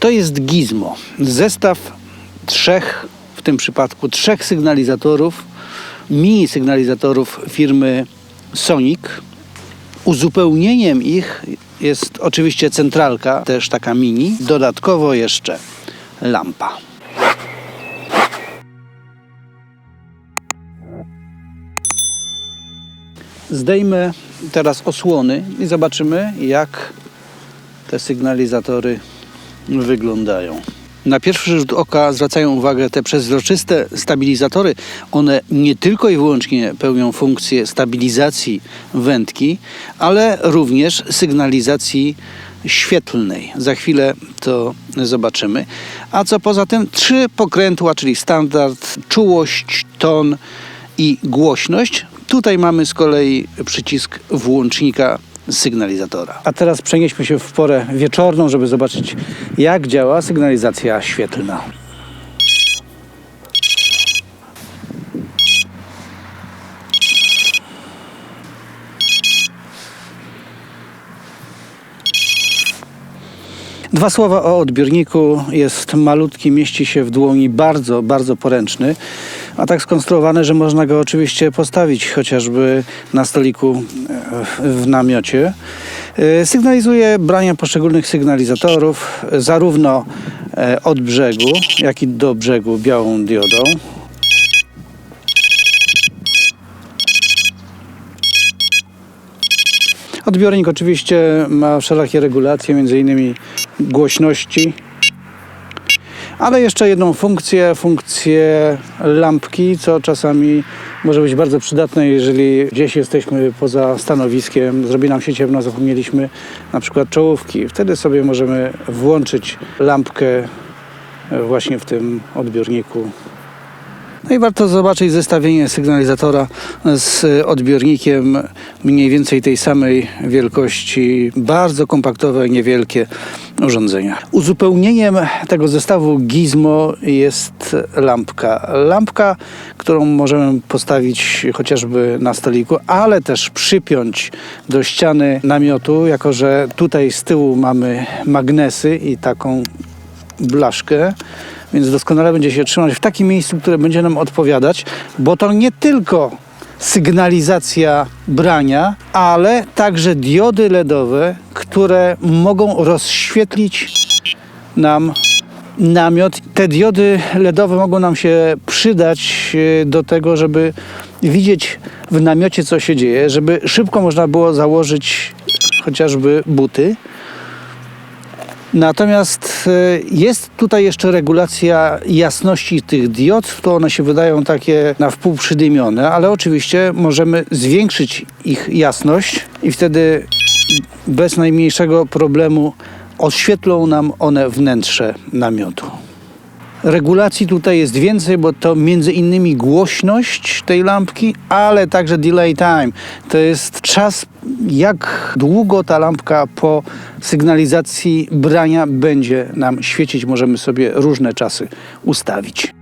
To jest gizmo. Zestaw trzech, w tym przypadku trzech sygnalizatorów, mini sygnalizatorów firmy Sonic. Uzupełnieniem ich jest oczywiście centralka, też taka mini. Dodatkowo jeszcze lampa. Zdejmę teraz osłony i zobaczymy, jak te sygnalizatory wyglądają. Na pierwszy rzut oka zwracają uwagę te przezroczyste stabilizatory. One nie tylko i wyłącznie pełnią funkcję stabilizacji wędki, ale również sygnalizacji świetlnej. Za chwilę to zobaczymy. A co poza tym, trzy pokrętła, czyli standard, czułość, ton i głośność. Tutaj mamy z kolei przycisk włącznika sygnalizatora. A teraz przenieśmy się w porę wieczorną, żeby zobaczyć, jak działa sygnalizacja świetlna. Dwa słowa o odbiorniku. Jest malutki, mieści się w dłoni, bardzo, bardzo poręczny, a tak skonstruowany, że można go oczywiście postawić chociażby na stoliku e, w namiocie. E, Sygnalizuje branie poszczególnych sygnalizatorów, e, zarówno od brzegu, jak i do brzegu białą diodą. Odbiornik oczywiście ma wszelakie regulacje, między innymi głośności, ale jeszcze jedną funkcję, funkcję lampki, co czasami może być bardzo przydatne, jeżeli gdzieś jesteśmy poza stanowiskiem, zrobi nam się ciemno, zapomnieliśmy na przykład czołówki. Wtedy sobie możemy włączyć lampkę właśnie w tym odbiorniku no i warto zobaczyć zestawienie sygnalizatora z odbiornikiem mniej więcej tej samej wielkości. Bardzo kompaktowe, niewielkie urządzenia. Uzupełnieniem tego zestawu Gizmo jest lampka. Lampka, którą możemy postawić chociażby na stoliku, ale też przypiąć do ściany namiotu, jako że tutaj z tyłu mamy magnesy i taką blaszkę, więc doskonale będzie się trzymać w takim miejscu, które będzie nam odpowiadać, bo to nie tylko sygnalizacja brania, ale także diody LEDowe, które mogą rozświetlić nam namiot. Te diody LEDowe mogą nam się przydać e, do tego, żeby widzieć w namiocie, co się dzieje, żeby szybko można było założyć chociażby buty. Natomiast e, jest tutaj jeszcze regulacja jasności tych diod, to one się wydają takie na wpół przydymione, ale oczywiście możemy zwiększyć ich jasność i wtedy bez najmniejszego problemu oświetlą nam one wnętrze namiotu. Regulacji tutaj jest więcej, bo to między innymi głośność tej lampki, ale także delay time. To jest czas, jak długo ta lampka po sygnalizacji brania będzie nam świecić. Możemy sobie różne czasy ustawić.